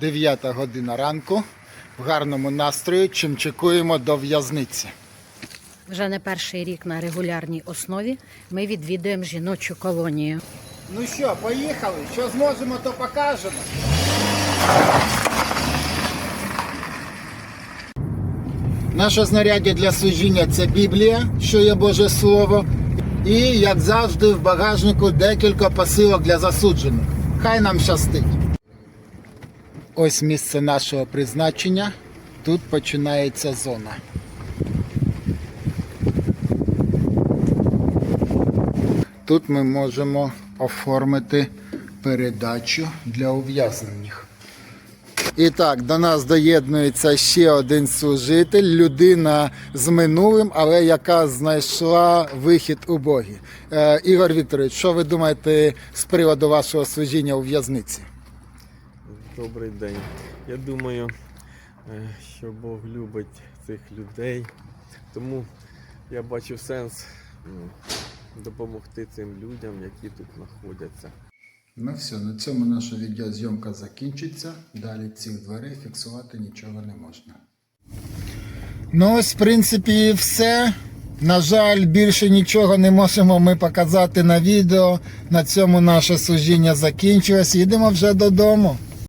9 година ранку. В гарному настрої чимчикуємо до в'язниці. Вже не перший рік на регулярній основі ми відвідуємо жіночу колонію. Ну що, поїхали? Що зможемо, то покажемо. Наше знаряддя для служіння це Біблія, що є Боже Слово. І, як завжди, в багажнику декілька посилок для засуджених. Хай нам щастить. Ось місце нашого призначення. Тут починається зона. Тут ми можемо оформити передачу для ув'язнених. І так, до нас доєднується ще один служитель, людина з минулим, але яка знайшла вихід у Богі. Е, Ігор Вікторович, що ви думаєте з приводу вашого служіння у в'язниці? Добрий день. Я думаю, е, що Бог любить цих людей, тому я бачу сенс допомогти цим людям, які тут знаходяться. Ну все, на цьому наша відеозйомка закінчиться. Далі цих дверей фіксувати нічого не можна. Ну, ось, в принципі, все. На жаль, більше нічого не можемо ми показати на відео. На цьому наше служіння закінчилось. Їдемо вже додому.